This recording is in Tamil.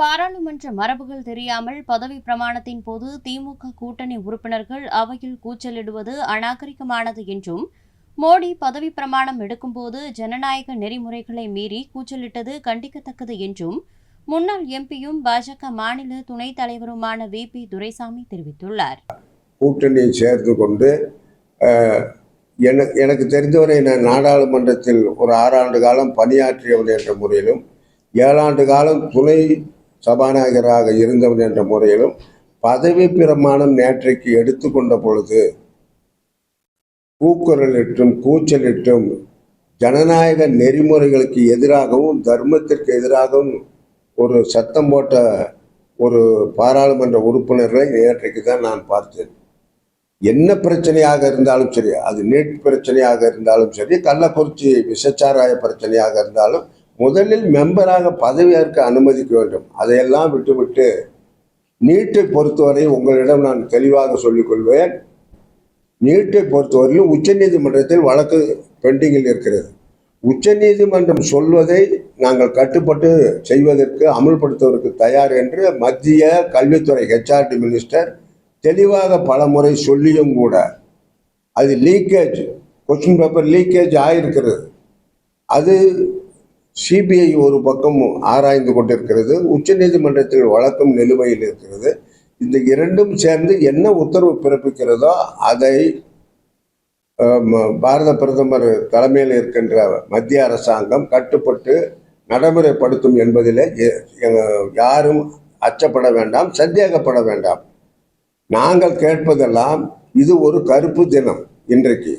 பாராளுமன்ற மரபுகள் தெரியாமல் பதவி பிரமாணத்தின் போது திமுக கூட்டணி உறுப்பினர்கள் அவையில் கூச்சலிடுவது அநாகரிகமானது என்றும் மோடி பதவி பிரமாணம் எடுக்கும்போது ஜனநாயக நெறிமுறைகளை மீறி கூச்சலிட்டது கண்டிக்கத்தக்கது என்றும் முன்னாள் எம்பியும் பாஜக மாநில துணைத் தலைவருமான வி. பி. துரைசாமி தெரிவித்துள்ளார். கூட்டணியை சேர்ந்து கொண்டு எனக்கு தெரிந்தவரை நான் நாடாளுமன்றத்தில் ஒரு ஆறாண்டு காலம் பணியாற்றியவர் என்ற முறையிலும் ஏழாண்டு காலம் துணை சபாநாயகராக இருந்தவன் என்ற முறையிலும் பதவி பிரமாணம் நேற்றைக்கு எடுத்துக்கொண்ட பொழுது கூக்குரலிட்டும் கூச்சலிட்டும் ஜனநாயக நெறிமுறைகளுக்கு எதிராகவும் தர்மத்திற்கு எதிராகவும் ஒரு சத்தம் போட்ட ஒரு பாராளுமன்ற உறுப்பினர்களை நேற்றைக்கு தான் நான் பார்த்தேன். என்ன பிரச்சனையாக இருந்தாலும் சரி அது நீட் பிரச்சனையாக இருந்தாலும் சரி கள்ளக்குறிச்சி விஷச்சாராய பிரச்சனையாக இருந்தாலும் முதலில் மெம்பராக பதவியேற்க அனுமதிக்க வேண்டும். அதையெல்லாம் விட்டுவிட்டு நீட்டை பொறுத்தவரை உங்களிடம் நான் தெளிவாக சொல்லிக் கொள்வேன். நீட்டை பொறுத்தவரையிலும் உச்சநீதிமன்றத்தில் வழக்கு பெண்டிங்கில் இருக்கிறது. உச்சநீதிமன்றம் சொல்வதை நாங்கள் கட்டுப்பட்டு செய்வதற்கு அமல்படுத்துவதற்கு தயார் என்று மத்திய கல்வித்துறை ஹெச்ஆர்டி மினிஸ்டர் தெளிவாக பல முறை சொல்லியும் கூட அது லீக்கேஜ் கொஸ்டின் பேப்பர் லீக்கேஜ் ஆகிருக்கிறது அது சிபிஐ ஒரு பக்கம் ஆராய்ந்து கொண்டிருக்கிறது உச்சநீதிமன்றத்தில் வழக்கம் நிலுவையில் இருக்கிறது. இந்த இரண்டும் சேர்ந்து என்ன உத்தரவு பிறப்பிக்கிறதோ அதை பாரத பிரதமர் தலைமையில் இருக்கின்ற மத்திய அரசாங்கம் கட்டுப்பட்டு நடைமுறைப்படுத்தும் என்பதில் எ- யாரும் அச்சப்பட வேண்டாம் சந்தேகப்பட வேண்டாம். நாங்கள் கேட்பதெல்லாம் இது ஒரு கருப்பு தினம் இன்றைக்கு.